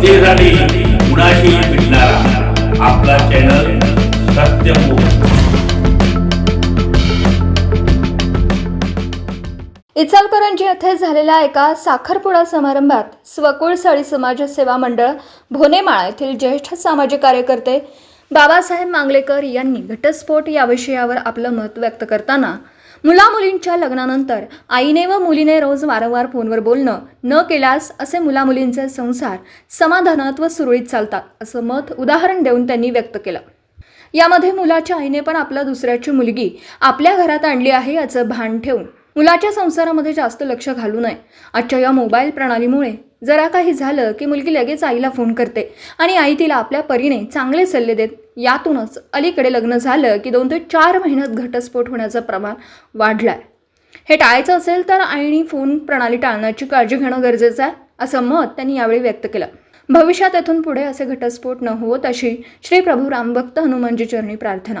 जनतेसाठी कुणाशी भेटणारा आपला चॅनल सत्यमुख इचलकरंजी येथे झालेल्या एका साखरपुडा समारंभात स्वकुळ सळी समाज सेवा मंडळ भोनेमाळा येथील ज्येष्ठ सामाजिक कार्यकर्ते बाबासाहेब मांगलेकर यांनी घटस्फोट या विषयावर आपलं मत व्यक्त करताना मुलामुलींच्या लग्नानंतर आईने व मुलीने रोज वारंवार फोनवर बोलणं न केल्यास असे मुलामुलींचे संसार समाधानात व सुरळीत चालतात असं मत उदाहरण देऊन त्यांनी व्यक्त केलं. यामध्ये मुलाच्या आईने पण आपल्या दुसऱ्याची मुलगी आपल्या घरात आणली आहे याचं भान ठेवून मुलाच्या संसारामध्ये जास्त लक्ष घालू नये. आजच्या या मोबाईल प्रणालीमुळे जरा काही झालं की मुलगी लगेच आईला फोन करते आणि आई तिला आपल्या परीने चांगले सल्ले देत यातूनच अलीकडे लग्न झालं की दोन ते चार महिन्यात घटस्फोट होण्याचं प्रमाण वाढलंय. हे टाळायचं असेल तर आईने फोन प्रणाली टाळण्याची काळजी घेणं गरजेचं आहे असं मत त्यांनी यावेळी व्यक्त केलं. भविष्यात येथून पुढे असे घटस्फोट न होत अशी श्री प्रभू रामभक्त हनुमानजी चरणी प्रार्थना.